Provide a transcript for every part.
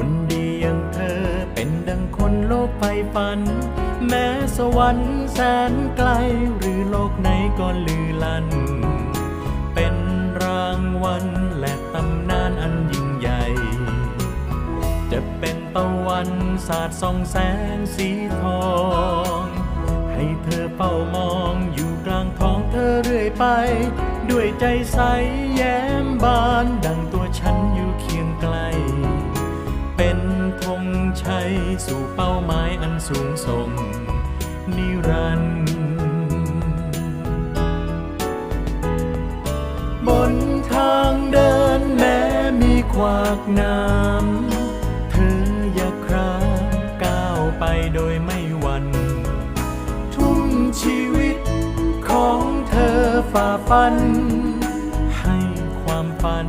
คนดีอย่างเธอเป็นดังคนโลกไปฝัน แม้สวรรค์แสนไกลหรือโลกไหนก็ลือลัน เป็นรางวัลและตำนานอันยิ่งใหญ่ จะเป็นตะวันศาสตร์สองแสงสีทอง ให้เธอเฝ้ามองอยู่กลางท้องเธอเรื่อยไป ด้วยใจใสแย้มบานดังตัวฉัน สู่เป้าหมายอันสูงส่งนิรันดร์บนทางเดินแม้มีขวากน้ำเธออย่าครางก้าวไปโดยไม่หวั่นทุ่มชีวิตของเธอฝ่าฟัน ให้ความฝัน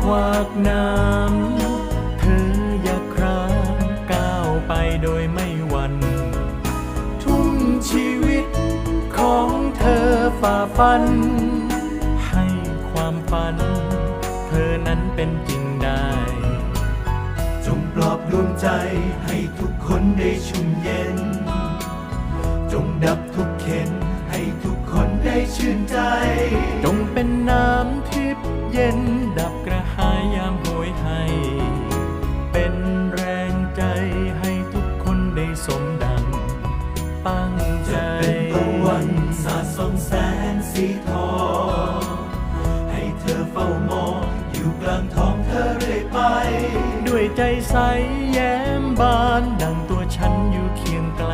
ขวากน้ำ เธออย่าครางก้าวไปโดยไม่หวัน่น ทุ่มชีวิตของเธอฝ่าฟัน ให้ความฝัน เธอนั้นเป็นจริงได้ จงปลอบดวงใจให้ทุกคนได้ชุ่มเย็น จงดับทุกเข็นให้ทุกคนได้ชื่นใจ จงเป็นน้ำทิพย์เย็นดับกระหา ยยามโหยให้ เป็นแรงใจให้ทุกคนได้สมดังตั้งใจจะเป็นตะวันสาส่องแสงสีทองให้เธอเฝ้ามองอยู่กลางท้องเธอเรื่อยไป ด้วยใจใสแย้มบานดังตัวฉันอยู่เคียงไกล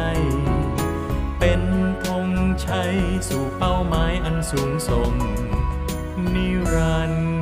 เป็นธงชัยสู่เป้าหมายอันสูงส่งนิรันดร์